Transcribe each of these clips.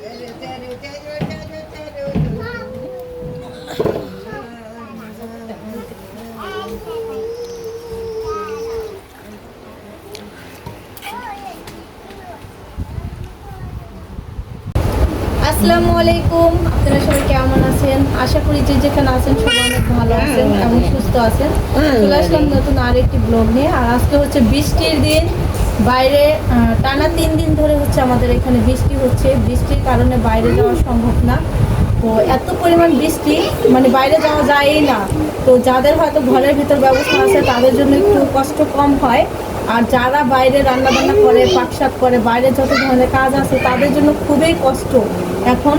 আসসালামু আলাইকুম। আপনারা সবাই কেমন আছেন? আশা করি যে যেখানে আছেন সবাই অনেক ভালো আছেন এবং সুস্থ আছেন। চলে আসলাম নতুন আরেকটি ব্লগ নিয়ে। আর আজকে হচ্ছে বৃষ্টির দিন। বাইরে টানা তিন দিন ধরে হচ্ছে আমাদের এখানে বৃষ্টি হচ্ছে। বৃষ্টির কারণে বাইরে যাওয়া সম্ভব না। তো এত পরিমাণ বৃষ্টি মানে বাইরে যাওয়া যায়ই না। তো যাদের হয়তো ঘরের ভিতর ব্যবস্থা আছে, তাদের জন্য একটু কষ্ট কম হয়। আর যারা বাইরে রান্না বান্না করে, পাকশাক করে, বাইরে যত ধরনের কাজ আছে, তাদের জন্য খুবই কষ্ট। এখন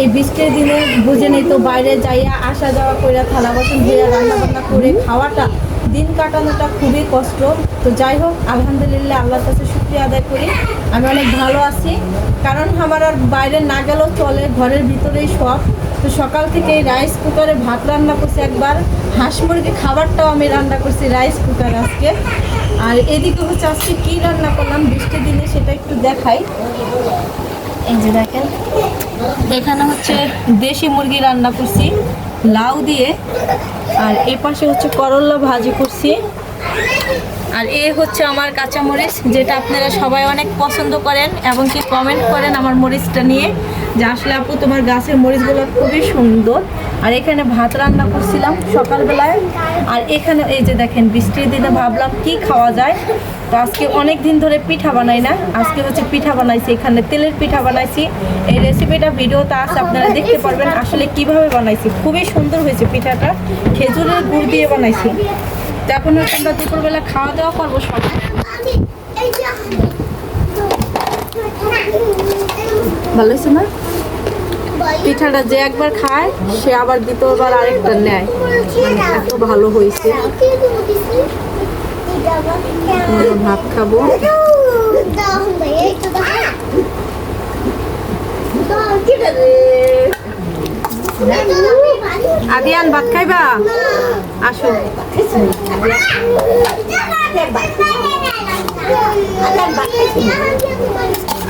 এই বৃষ্টির দিনে বুঝে নেই তো বাইরে যাইয়া আসা যাওয়া করে থালা বাসন ধুয়ে রান্না বান্না করে খাওয়াটা দিন কাটানোটা খুবই কষ্ট। তো যাই হোক, আলহামদুলিল্লাহ আল্লাহর কাছে শুক্রিয়া আদায় করি। আমি অনেক ভালো আছি। কারণ আমার আর বাইরে না গেলেও চলে, ঘরের ভিতরেই সব। তো সকাল থেকে রাইস কুকারে ভাত রান্না করছি একবার। হাঁস মুরগি খাবারটাও আমি রান্না করছি রাইস কুকার আজকে। আর এদিকে হচ্ছে আজকে কী রান্না করলাম, বৃষ্টির দিনে সেটা একটু দেখাই। এই যে দেখেন, এখানে হচ্ছে দেশি মুরগি রান্না করছি। লাউ দিয়ে, আর এ পাশে হচ্ছে করল্লা ভাজি করছি। আর এ হচ্ছে আমার কাঁচা মরিচ যেটা আপনারা সবাই অনেক পছন্দ করেন এবং কি কমেন্ট করেন আমার মরিচটা নিয়ে। যে আসলে আপু, তোমার গাছের মরিচগুলো খুবই সুন্দর। আর এখানে ভাত রান্না করছিলাম সকালবেলায়। আর এখানে এই যে দেখেন, বৃষ্টির দিনে ভাবলাম কি খাওয়া যায়। তো আজকে অনেক দিন ধরে পিঠা বানাই না। আজকে হচ্ছে পিঠা বানাইছি, এখানে তেলের পিঠা বানাইছি। এই রেসিপিটা ভিডিওতে আছে, আপনারা দেখতে পারবেন আসলে কীভাবে বানাইছি। খুবই সুন্দর হয়েছে পিঠাটা। খেজুরের গুড় দিয়ে বানাইছি। তো এখন হচ্ছে আমরা দুপুরবেলা খাওয়া দাওয়া করব সবাই। ভালো হয়েছে না? পিঠাটা যে একবার খায়, সে আবার দ্বিতীয়বার আরেকটা নেয়। মানে এত ভালো হয়েছে। খাব। আদিয়ান, ভাত খাইবা? আসো।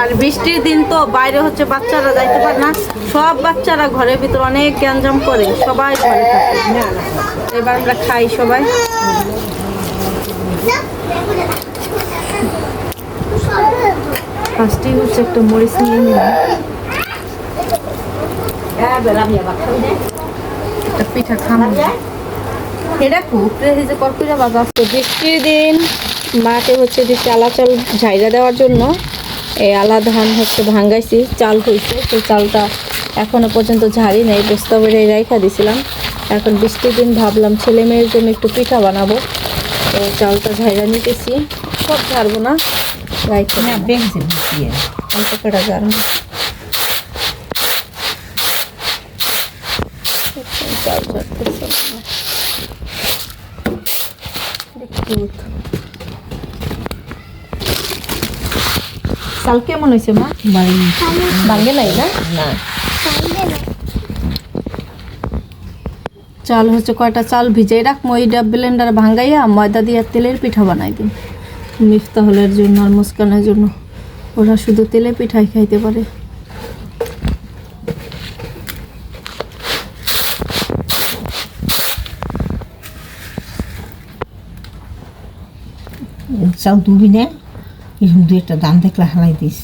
আর বৃষ্টির দিন তো বাইরে হচ্ছে বাচ্চারা যাইতে পারে না। সব বাচ্চারা ঘরের ভিতর অনেক গ্যাঞ্জাম করে, সবাই ঘরে থাকে। এবার আমরা খাই সবাই। ফার্স্টেই হচ্ছে একটা মরিচ নিয়ে নিলাম। একটা পিঠা খাম এটা কুকরে যে কর্কুরা বাজা বৃষ্টির দিন মাকে হচ্ছে যে চালা চাল ঝাইরা দেওয়ার জন্য এই আলা ধান হচ্ছে ভাঙ্গাইছি চাল হয়েছে তো চালটা এখনও পর্যন্ত ঝাড়ি নেই বস্তা বেড়ে রাইখা দিছিলাম। এখন বৃষ্টির দিন ভাবলাম ছেলে মেয়ের জন্য একটু পিঠা বানাবো। তো চালটা ঝাইরা নিতেছি। সব ঝাড়বো না। রাইখে না বেগছে দিয়ে। অল্প কটা ঝাড়বো। চাল ঝাড়তেছে। দুধ চাল কেমন হয়েছে মা? বাড়ি ভাঙ্গে নাই না? না। চাল হচ্ছে কয়টা চাল ভিজাই রাখ ময়দা ব্লেন্ডার ভাঙ্গাইয়া ময়দা দিয়ে তেলের পিঠা বানাই দিন মিফতাহলের জন্য আর মুস্কানের জন্য ওরা শুধু তেলে পিঠাই খাইতে পারে। চাল তুলবি না এরকম দু একটা দাম দেখলে হালাই দিস।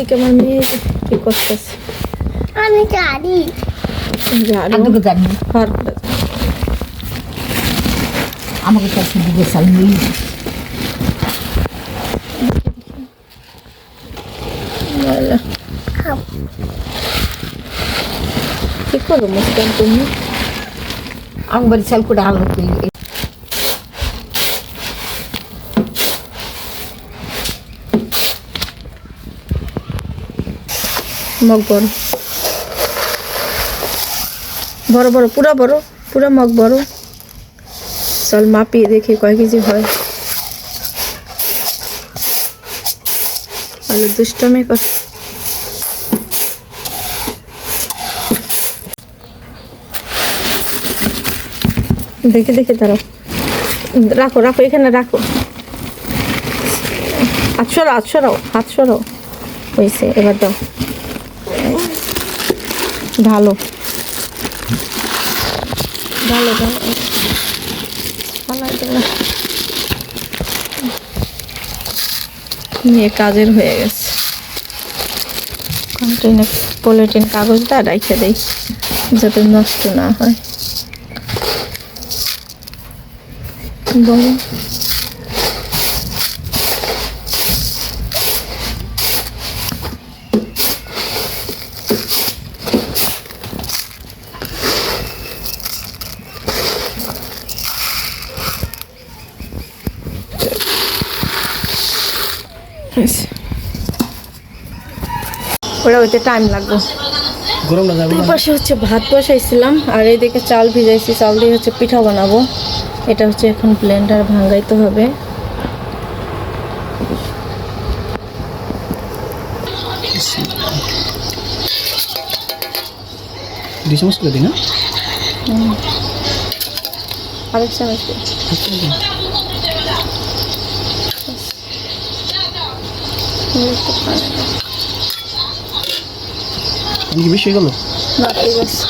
এদিকে আমার মেয়ে কি করতেছে আমি জানি ঝাড়ু আদুকে জানি ঘর করে আমাকে চাল দিকে চাল নিয়ে ময়লা। কি করো মুস্কান তুমি আমার বাড়ি চাল করে আলো তুই মগ বড় বড় বড় পুরা বড়, পুরা মগ বড় চল মাপিয়ে দেখি কয় কেজি হয়। আলু দুষ্টমি কর। দেখে দেখে দাঁড়াও রাখো রাখো, এখানে রাখো। হাত সরাও হাত সরাও হাত সরাও। হয়েছে, এবার দাও। ভালো। ভালো ভালো। নিয়ে কাজের হয়ে গেছে। কন্টেনে পলিটিন কাগজটা রাইখে দেই যাতে নষ্ট না হয়। বলো। ওরা ওইতে টাইম লাগবে। দুই পাশে হচ্ছে ভাত বসাইছিলাম আর এইদিকে চাল ভিজাইছি চাল দিয়ে হচ্ছে পিঠা বানাবো। এটা হচ্ছে এখন ব্লেন্ডার ভাঙাইতে হবে। দুই চামচ করে দিই আরেক চামচ। আমি কি বেশি হয়ে গেল না, ঠিক আছে।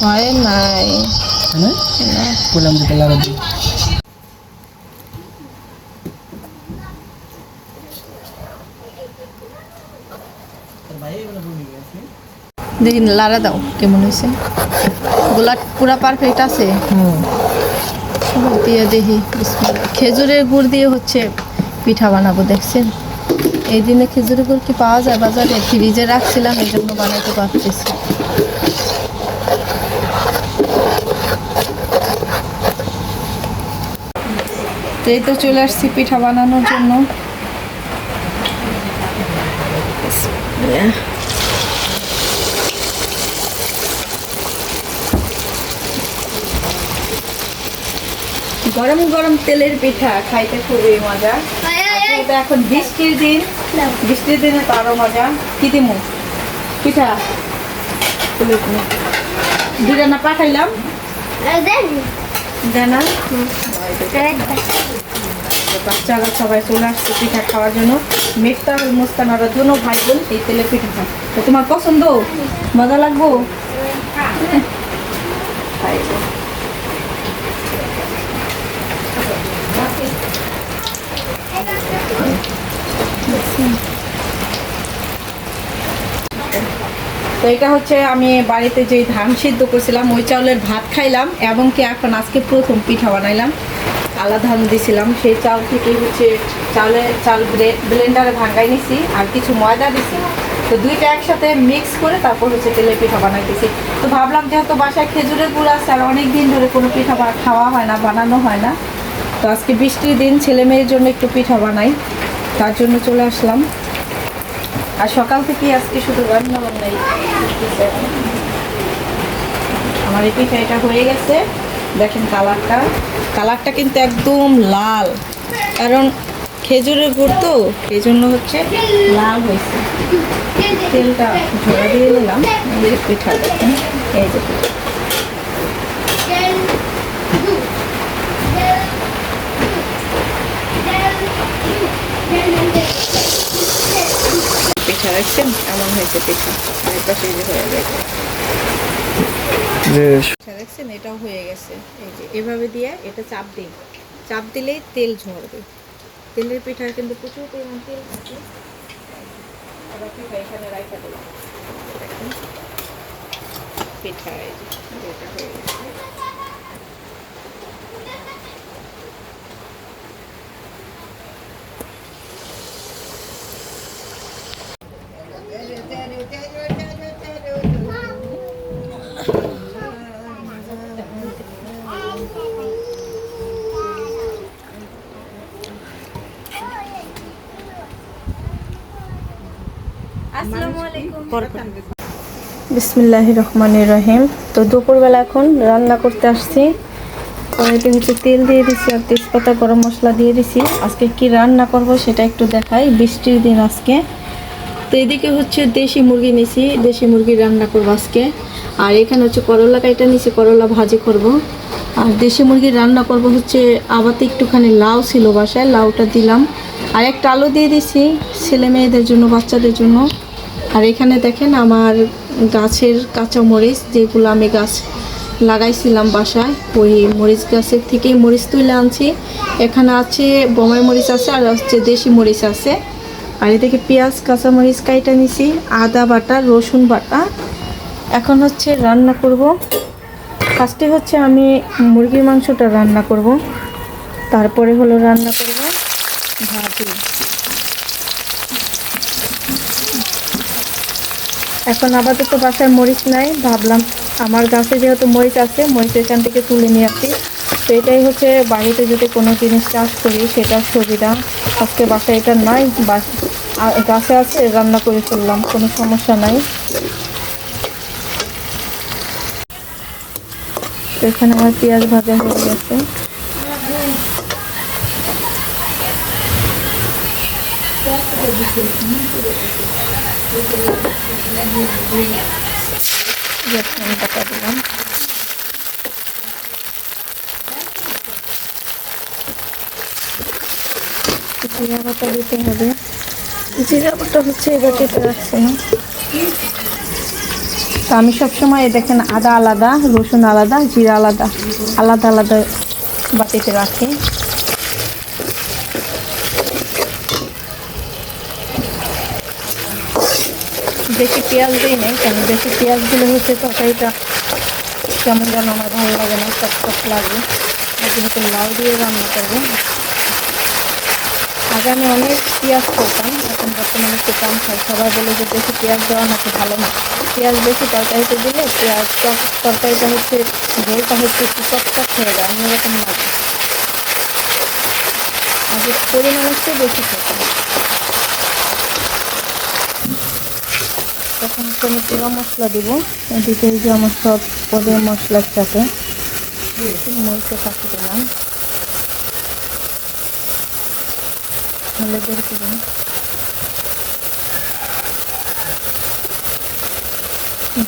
হয় নাই হ্যাঁ বললাম যে তাহলে আরও দিই দেখি লাড়া দাও কেমন হয়েছে? গোলা পুরা পারফেক্ট আছে। হুম। দিয়ে দেখি খেজুরের গুড় দিয়ে হচ্ছে পিঠা বানাবো দেখছেন? এই দিনে খেজুরের গুড় কি পাওয়া যায় বাজারে? ফ্রিজে রাখছিলাম এই জন্য বানাতে পারতেছি। তো এই তো চলে আসছি পিঠা বানানোর জন্য। বিসমিল্লাহ। গরম গরম তেলের পিঠা খাইতে খুবই মজা। এটা এখন বৃষ্টির দিন। বৃষ্টির দিনে তো আরও মজা। কি দিমু? পিঠা। দুটা না পাঠাইলাম। দেনা। বাচ্চারা সবাই চলে আসছে পিঠা খাওয়ার জন্য। মেঘতা মুস্তান ওরা দুনো ভাই বোন এই তেলের পিঠা খায়। তো তোমার পছন্দ? মজা লাগবো? খাইবো। তো এটা হচ্ছে আমি বাড়িতে যে ধান সিদ্ধ করছিলাম, ওই চাউলের ভাত খাইলাম এবং কি এখন আজকে প্রথম পিঠা বানাইলাম। আলা ধান দিছিলাম, সেই চাল থেকে হচ্ছে চাউলে চাল ব্লেন্ডারে ভাঙাই নিছি আর কিছু ময়দা দিছি। তো দুইটা একসাথে মিক্স করে তারপর হচ্ছে তেলের পিঠা বানাইতেছি। তো ভাবলাম যেহেতু বাসায় খেজুরের গুড় আছে আর অনেক দিন ধরে কোনো পিঠা খাওয়া হয় না, বানানো হয় না। তো আজকে বৃষ্টির দিন ছেলে মেয়ের জন্য একটু পিঠা বানাই। তার জন্য চলে আসলাম। আর সকাল থেকে আজকে শুধু রান্না বান্নাই। আমার এই পিঠা এটা হয়ে গেছে। দেখেন কালারটা। কালারটা কিন্তু একদম লাল। কারণ খেজুরের গুড় তো এই জন্য হচ্ছে লাল হয়েছে। তেলটা ঝোড়া দিয়ে নিলাম পিঠা, দেখেন? এই যে পিঠা। রাখছেন এমন হয়েছে পিঠা। আর যে হয়ে গেছে। দেখছেন? এটাও হয়ে গেছে। এই যে এভাবে দিয়ে এটা চাপ দিই চাপ দিলেই তেল ঝরবে। তেলের পিঠার কিন্তু প্রচুর পরিমাণ তেল থাকে। আবার পিঠা এখানে রাখা দিলাম পিঠা এই যে এটা হয়ে গেছে। বিসমিল্লাহ রহমানির রহিম। তো দুপুরবেলা এখন রান্না করতে আসছি। কড়াইতে হচ্ছে তেল দিয়ে দিছি আর তেজপাতা, গরম মশলা দিয়ে দিছি। আজকে কি রান্না করব সেটা একটু দেখাই। বৃষ্টির দিন আজকে। তো এদিকে হচ্ছে দেশি মুরগি নিছি। দেশি মুরগি রান্না করব আজকে। আর এখানে হচ্ছে করলা কাইটা নিছি, করলা ভাজি করব। আর দেশি মুরগি রান্না করব হচ্ছে আবার একটুখানি লাউ ছিল বাসায়, লাউটা দিলাম। আর একটা আলু দিয়ে দিছি ছেলে মেয়েদের জন্য, বাচ্চাদের জন্য। আর এখানে দেখেন আমার গাছের কাঁচা মরিচ যেগুলো আমি গাছ লাগাইছিলাম বাসায়, ওই মরিচ গাছের থেকেই মরিচ তুলে আনছি। এখানে আছে বোমাই মরিচ আছে আর হচ্ছে দেশি মরিচ আছে। আর এদিকে পেঁয়াজ, কাঁচামরিচ কাইটা নিছি, আদা বাটা, রসুন বাটা। এখন হচ্ছে রান্না করব। ফার্স্টে হচ্ছে আমি মুরগির মাংসটা রান্না করব। তারপরে হলো রান্না করব ভাজি। এখন আপাতত বাসায় মরিচ নাই, ভাবলাম আমার গাছে যেহেতু মরিচ আছে, মরিচ এখান থেকে তুলে নিয়ে আসি। তো এটাই হচ্ছে বাড়িতে যদি কোনো জিনিস চাষ করি সেটা সুবিধা। আজকে বাসায় এটা নাই গাছে আছে, রান্না করে ফেললাম, কোনো সমস্যা নাই। তো এখানে আমার পেঁয়াজ ভাজা হয়ে গেছে। বাটা দিলাম। জিরা বাটা দিতে হবে জিরা বাটা হচ্ছে এই বাটিতে রাখছে না? তো আমি সবসময় দেখেন আদা আলাদা, রসুন আলাদা জিরা আলাদা আলাদা আলাদা বাটিতে রাখি। বেশি পেঁয়াজ দিই নেই, কারণ বেশি পেঁয়াজ দিলে হচ্ছে তরকারিটা কেমন যেন আমার ভালো লাগে না টক লাগে। যেহেতু লাউ দিয়ে রান্না করব আগে আমি অনেক পেঁয়াজ করতাম, এখন বর্তমানে একটু কম খাই সবাই বলে যে বেশি পেঁয়াজ দেওয়া নাকি ভালো না। পেঁয়াজ বেশি তরকারিতে দিলে পেঁয়াজ তরকারিটা হচ্ছে ঝোলটা হচ্ছে একটু টকটক হয়ে যায়, অন্যরকম লাগে। আগে পরিমাণ হচ্ছে বেশি খেতাম। হচ্ছে আমি পুরো মশলা দিব। এদিকে যে আমার সব পদের মশলার সাথে মরিচে কাটি দিলাম। হলুদের গুঁড়ো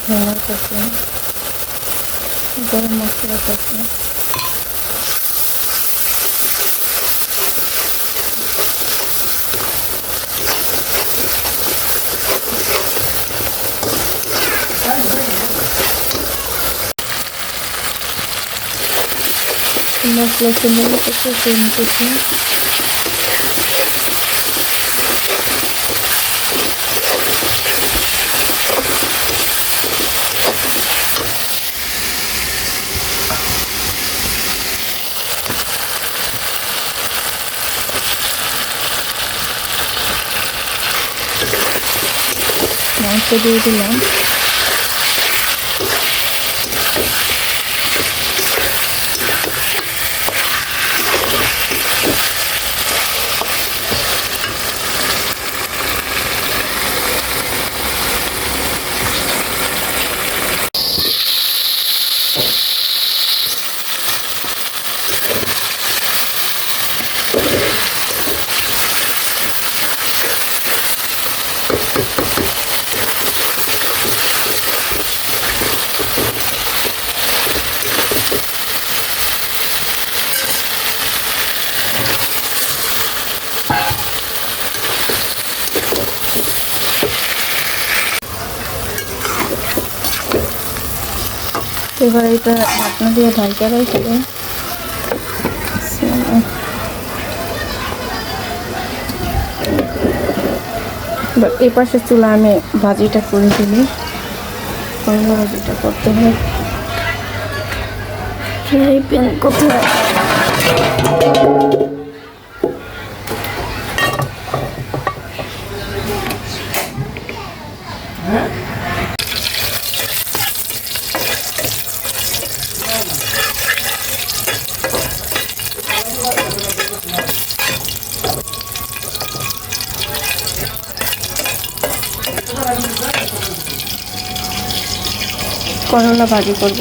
ধনিয়ার কাছে গরম মশলার কাছে মশলা চলে গেছে সেই নিতেছি মাংস দিয়ে দিলাম। এবার এটা ঢাকনা দিয়ে ঢালতে রেখে দেয় এই পাশের চুলা আমি ভাজিটা করে দিলি ভাজিটা করতে হয় কোথায়? করলা ভাজি করব।